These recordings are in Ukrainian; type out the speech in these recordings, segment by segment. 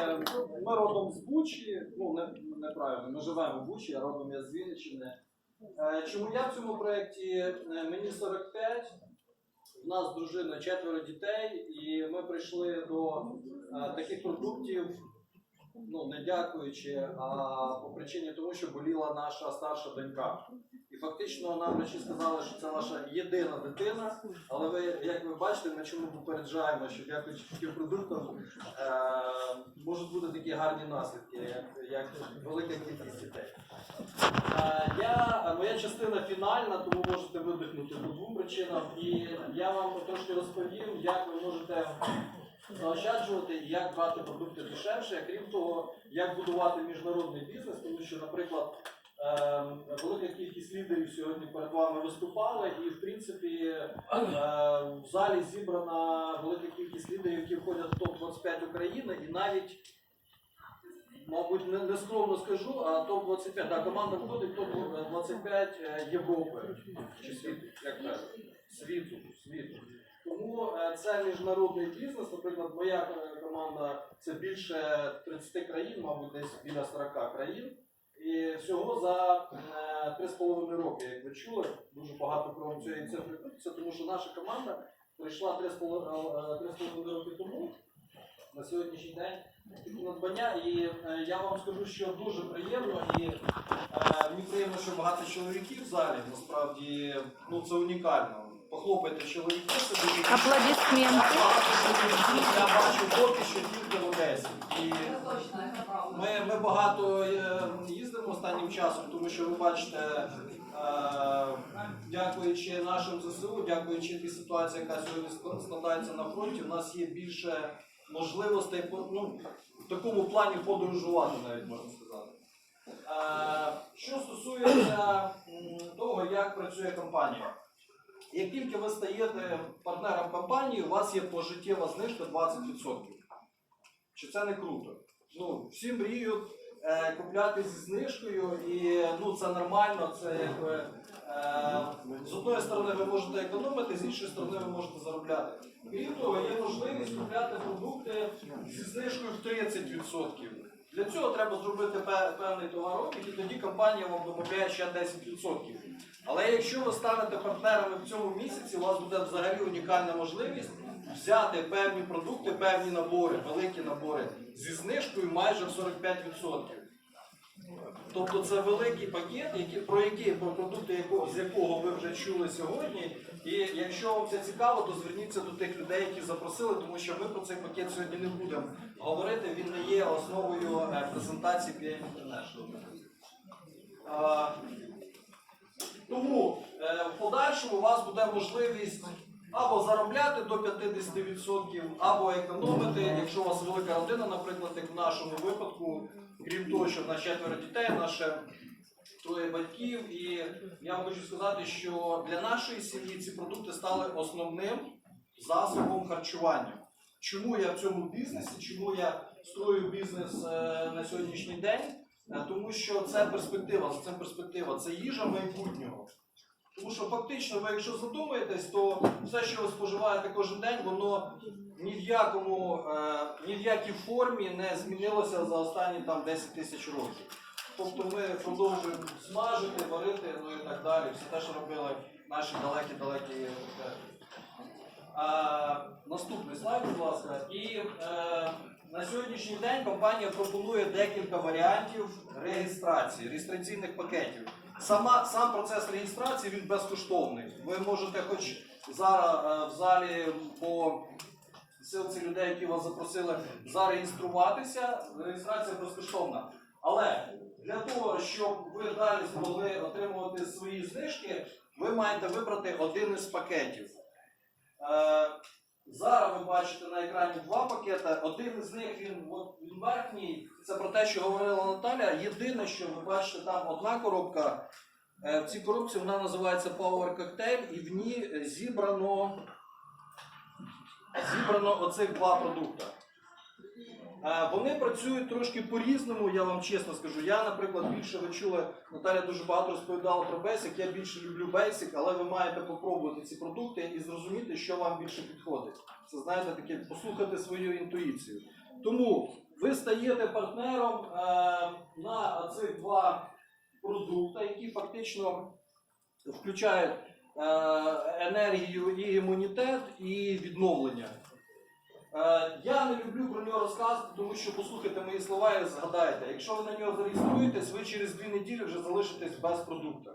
Е, ми родом з Бучі, ну не, неправильно, ми живемо в Бучі, а родом я з Вінниччини. Е, Чому я в цьому проєкті? Е, Мені 45, в нас дружина четверо дітей, і ми прийшли до таких продуктів, ну не дякуючи, а по причині того, що боліла наша старша донька. І фактично нам врачі сказали, що це наша єдина дитина, але ви, як ви бачите, ми чому попереджаємо, що дякуючи таким продуктам е, можуть бути такі гарні наслідки, як, як велика кількість дітей. Е, я, моя частина фінальна, тому можете видихнути по двом причинам. І я вам трошки розповім, як ви можете заощаджувати як брати продукти дешевше, крім того, як будувати міжнародний бізнес, тому що, наприклад, е, велика кількість лідерів сьогодні перед вами виступали, і в принципі е, в залі зібрана велика кількість лідерів, які входять в топ-25 України, і навіть, мабуть, не, не скромно скажу, а топ-25, да, команда входить в топ-25 Європи чи світу, як кажуть, світу, світу. Тому е, це міжнародний бізнес. Наприклад, моя е, команда це більше 30 країн, мабуть, десь біля 40 країн. І всього за е, 3,5 роки, як ви чули, дуже багато про цієї цифри крутиться, тому що наша команда прийшла 3,5 е, 3,5 роки тому на сьогоднішній день надбання. І е, я вам скажу, що дуже приємно і е, мені приємно, що багато чоловіків в залі. Насправді ну це унікально. Похлопайте чоловіки собі. Аплодисменты. Я бачу поки що тільки в Одесі. І ми, ми багато е, їздимо останнім часом, тому що ви бачите, е, дякуючи нашим ЗСУ, дякуючи тій ситуації, яка сьогодні складається на фронті, у нас є більше можливостей ну, в такому плані подорожувати, навіть можна сказати. Е, Що стосується того, як працює компанія. Як тільки ви стаєте партнером компанії, у вас є пожиттєва знижка 20%. Чи це не круто? Ну, всі мріють е, купляти зі знижкою, і ну, це нормально. Це якби, е, з одної сторони ви можете економити, з іншої сторони ви можете заробляти. Крім того, є можливість купляти продукти зі знижкою в 30%. Для цього треба зробити певний товарообіг, і тоді компанія вам додає ще 10%. Але якщо ви станете партнерами в цьому місяці, у вас буде взагалі унікальна можливість взяти певні продукти, певні набори, великі набори зі знижкою майже в 45%. Тобто це великий пакет, який, про які про продукти, якого, з якого ви вже чули сьогодні. І якщо вам це цікаво, то зверніться до тих людей, які запросили, тому що ми про цей пакет сьогодні не будемо говорити. Він не є основою е, презентації PM International. Тому е, в подальшому у вас буде можливість або заробляти до 50%, або економити, якщо у вас велика родина, наприклад, як в нашому випадку, крім того, що в нас четверо дітей, наше троє батьків. І я хочу сказати, що для нашої сім'ї ці продукти стали основним засобом харчування. Чому я в цьому бізнесі? Чому я строю бізнес е, на сьогоднішній день? Е, Тому що це перспектива, це перспектива, це їжа майбутнього. Тому що фактично, ви якщо задумаєтесь, то все, що ви споживаєте кожен день, воно ні в якому, е, ні в якій формі не змінилося за останні там 10 тисяч років. Тобто ми продовжуємо смажити, варити, ну і так далі. Все те, що робили наші далекі-далекі предки. А, наступний слайд, будь ласка. І е, на сьогоднішній день компанія пропонує декілька варіантів реєстрації, реєстраційних пакетів. Сама, сам процес реєстрації він безкоштовний. Ви можете хоч зараз е, в залі по силці людей, які вас запросили, зареєструватися. Реєстрація безкоштовна. Але для того, щоб ви далі змогли отримувати свої знижки, ви маєте вибрати один із пакетів. Зараз ви бачите на екрані два пакети. Один із них він, він верхній. Це про те, що говорила Наталя. Єдине, що ви бачите, там одна коробка. Е, В цій коробці вона називається Power Cocktail, і в ній зібрано, зібрано оцих два продукти. Е, Вони працюють трошки по-різному, я вам чесно скажу. Я, наприклад, більше ви чули, Наталя дуже багато розповідала про Basic, я більше люблю Basic, але ви маєте попробувати ці продукти і зрозуміти, що вам більше підходить. Це знаєте, таке послухати свою інтуїцію. Тому ви стаєте партнером е, на цих два продукти, які фактично включають е, енергію і імунітет, і відновлення. Е, Я не люблю про нього розказувати, тому що послухайте мої слова і згадайте, якщо ви на нього зареєструєтесь, ви через дві неділі вже залишитесь без продукту.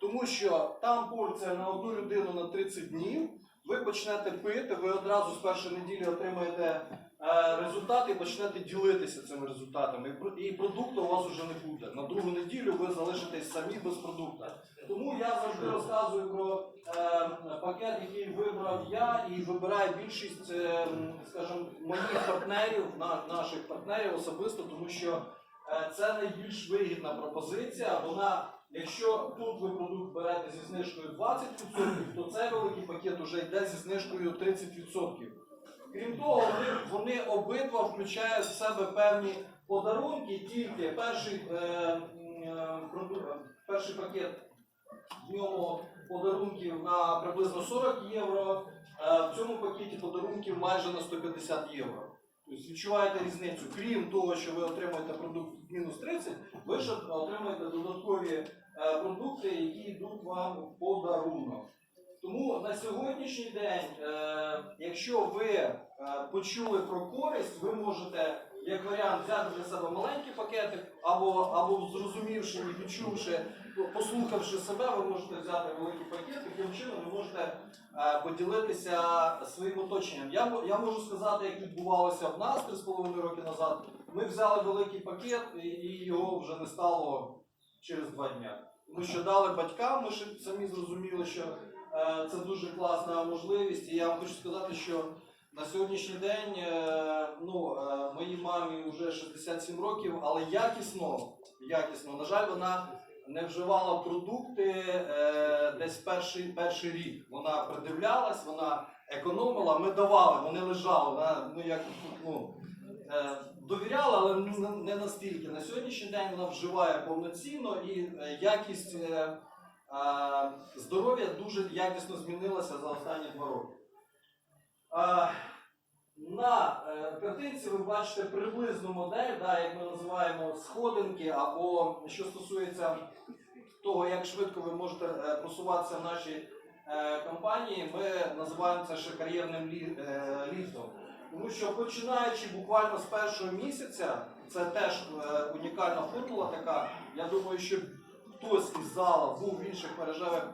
Тому що там порція на одну людину на 30 днів, ви почнете пити, ви одразу з першої неділі отримаєте е, результати і почнете ділитися цими результатами. І продукту у вас вже не буде. На другу неділю ви залишитесь самі без продукту. Тому я завжди розказую про е, пакет, який вибрав я, і вибираю більшість, е, скажімо, моїх партнерів, на, наших партнерів особисто, тому що це найбільш вигідна пропозиція. Вона, якщо тут ви продукт берете зі знижкою 20%, то цей великий пакет вже йде зі знижкою 30%. Крім того, вони, вони обидва включають в себе певні подарунки, тільки перший, е, е, проду- перший пакет в ньому подарунків на приблизно 40 євро, е, в цьому пакеті подарунків майже на 150 євро. Тобто відчуваєте різницю. Крім того, що ви отримуєте продукт мінус 30, ви ще отримуєте додаткові е, продукти, які йдуть вам в подарунок. Тому на сьогоднішній день, е, якщо ви е, почули про користь, ви можете як варіант взяти для себе маленький пакетик, або, або зрозумівши і відчувши, послухавши себе, ви можете взяти великий пакет, таким чином ви можете е, поділитися своїм оточенням. Я, я можу сказати, як відбувалося в нас 3,5 роки назад. Ми взяли великий пакет і, його вже не стало через два дні. Тому що дали батькам, ми ще самі зрозуміли, що е, це дуже класна можливість. І я вам хочу сказати, що на сьогоднішній день е, ну, моїй мамі вже 67 років, але якісно, якісно, на жаль, вона не вживала продукти е, десь перший, перший рік. Вона придивлялась, вона економила, ми давали, вони лежали. Вона, ну, як, ну, е, довіряла, але не- настільки. На сьогоднішній день вона вживає повноцінно і е, якість е, е, здоров'я дуже якісно змінилася за останні два роки. Е, на е, картинці ви бачите приблизну модель, да, як ми називаємо сходинки, або що стосується того, як швидко ви можете е, просуватися в нашій е, компанії, ми називаємо це ще кар'єрним лі- ліфтом. Тому що починаючи буквально з першого місяця, це теж унікальна формула така. Я думаю, що хтось із зала був в інших мережевих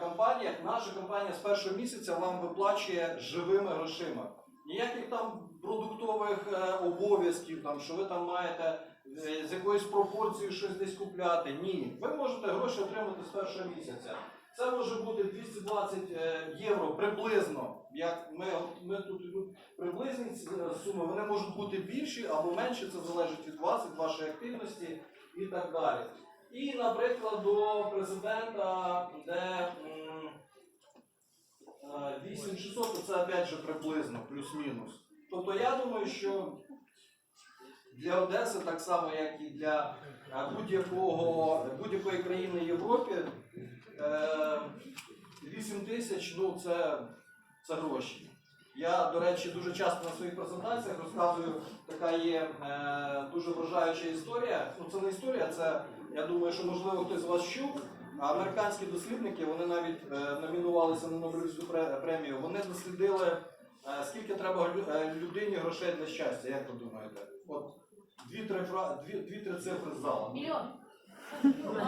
компаніях. Наша компанія з першого місяця вам виплачує живими грошима. Ніяких там продуктових е, обов'язків, там, що ви там маєте е, з якоюсь пропорцією щось десь купляти. Ні. Ви можете гроші отримати з першого місяця. Це може бути 220 е, євро приблизно. Як ми, ми тут приблизні суми, вони можуть бути більші або менші, це залежить від вас, від вашої активності і так далі. І, наприклад, до президента, де 8600, це опять же приблизно, плюс-мінус. Тобто я думаю, що для Одеси, так само, як і для е, будь-якої країни Європі, е, 8 тисяч ну це, це гроші. Я, до речі, дуже часто на своїх презентаціях розказую, така є е, дуже вражаюча історія. Ну, це не історія, це я думаю, що можливо хтось з вас чув. А Американські дослідники вони навіть е, номінувалися на Нобелівську премію. Вони дослідили, е, скільки треба е, людині грошей для щастя. Як ви думаєте? От дві-три фра- дві, дві-три цифри з залу. Мільйон.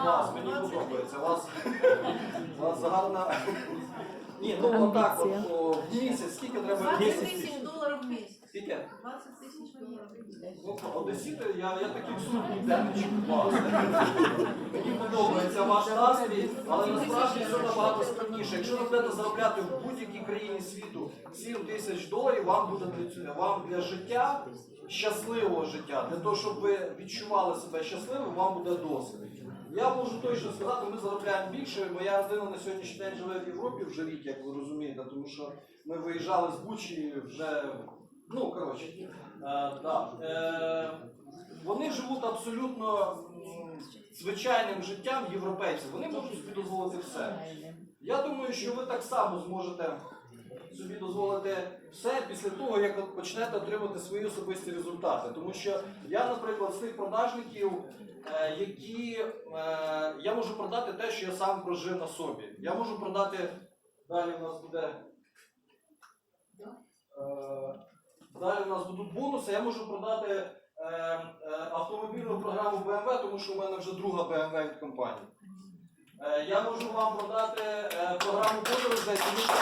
Клас, мені подобається. Вас, вас гарна. Ні, ну отак, от в місяць, скільки треба 20 тисяч доларів в місяць. Скільки? 20 тисяч Одесіти, я, я таких сум ніде не чекав. Мені подобається ваш настрій, але насправді все набагато складніше. Якщо ви будете заробляти в будь-якій країні світу 7 тисяч доларів, вам буде для вам для життя, щасливого життя, для того, щоб ви відчували себе щасливим, вам буде досить. Я можу точно сказати, ми заробляємо більше. Моя родина на сьогоднішній день живе в Європі вже рік, як ви розумієте, тому що ми виїжджали з Бучі вже Ну, коротше, е, да. е, вони живуть абсолютно звичайним життям європейців. Вони можуть собі дозволити все. Я думаю, що ви так само зможете собі дозволити все після того, як почнете отримати свої особисті результати. Тому що я, наприклад, з тих продажників, е, які е, я можу продати те, що я сам прожив на собі. Я можу продати далі. У нас буде. е, Далі у нас будуть бонуси. Я можу продати е, е, автомобільну програму BMW, тому що у мене вже друга BMW від компанії. Е, я можу вам продати е, програму подорожей, тому що,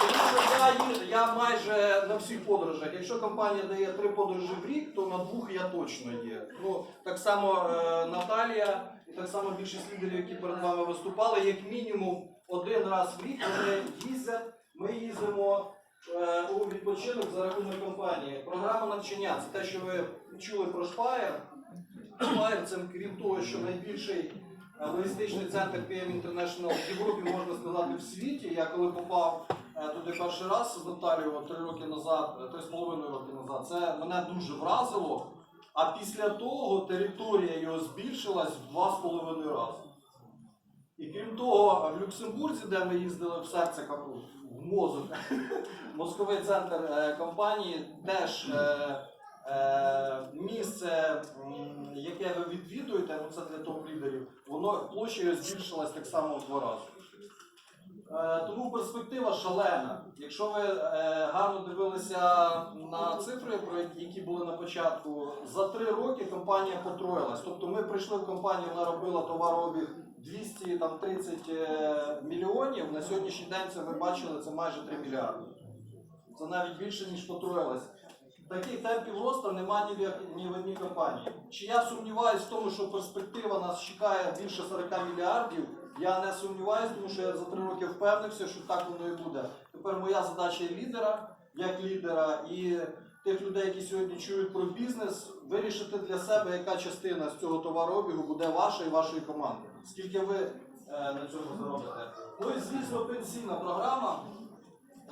тому що я, я майже на всіх подорожах. Якщо компанія дає три подорожі в рік, то на двох я точно є. Ну, так само е, Наталія і так само більшість лідерів, які перед вами виступали, як мінімум один раз в рік вони їздять. Ми їздимо у відпочинок за рахунок компанії. Програма навчання це те, що ви чули про Spire. Spire це крім того, що найбільший е, логістичний центр PM International в Європі, можна сказати, в світі. Я коли попав е, туди перший раз з Наталією три роки назад, е, три з половиною роки назад, це мене дуже вразило. А після того територія його збільшилась в два з половиною рази. І крім того, в Люксембурзі, де ми їздили в серце капу, мозок, мозковий центр е, компанії, теж е, е, місце, яке ви відвідуєте, ну це для топ-лідерів, воно площею збільшилось так само в два рази. Тому перспектива шалена. Якщо ви гарно дивилися на цифри, про які були на початку, за три роки компанія потроїлась. Тобто ми прийшли в компанію, вона робила товарообіг 230 е, мільйонів. На сьогоднішній день це ви бачили, це майже 3 мільярди. Це навіть більше, ніж потроїлась. Таких темпів росту немає ні в, ні в одній компанії. Чи я сумніваюся в тому, що перспектива нас чекає більше 40 мільярдів? Я не сумніваюся, тому що я за три роки впевнився, що так воно і буде. Тепер моя задача лідера, як лідера і тих людей, які сьогодні чують про бізнес, вирішити для себе, яка частина з цього товарообігу буде ваша і вашої команди. Скільки ви е, на цьому заробите? Ну і звісно, пенсійна програма.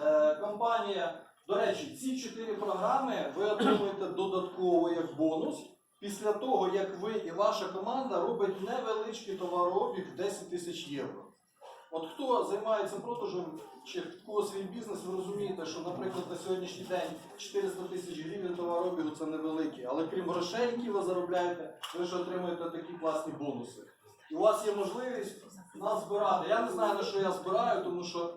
Е, компанія, до речі, ці чотири програми ви отримуєте додатково як бонус після того, як ви і ваша команда робить невеличкий товарообіг 10 тисяч євро. От хто займається продажем чи кого свій бізнес, ви розумієте, що, наприклад, на сьогоднішній день 400 тисяч гривень товарообігу це невеликі, але крім грошей, які ви заробляєте, ви ж отримуєте такі класні бонуси. І у вас є можливість нас збирати. Я не знаю, на що я збираю, тому що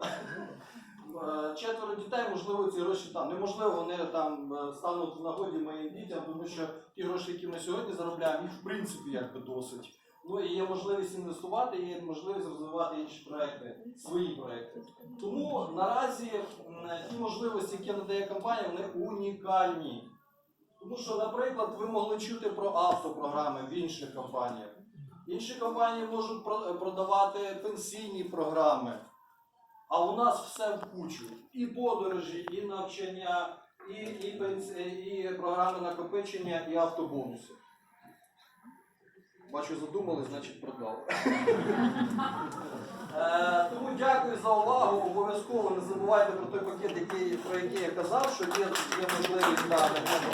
Е, четверо дітей, можливо, ці гроші там. Неможливо, вони там е, стануть в нагоді моїм дітям, тому що ті гроші, які ми сьогодні заробляємо, їх в принципі якби досить. Ну і є можливість інвестувати, є можливість розвивати інші проекти, свої проекти. Тому наразі ті можливості, які надає компанія, вони унікальні. Тому що, наприклад, ви могли чути про автопрограми в інших компаніях. Інші компанії можуть продавати пенсійні програми. А у нас все в кучу. І подорожі, і навчання, і, і, пенс- і програми накопичення, і автобонуси. Бачу, задумали, значить продали. Е, тому дякую за увагу. Обов'язково не забувайте про той пакет, який, про який я казав, що є, можливість да, на ньому.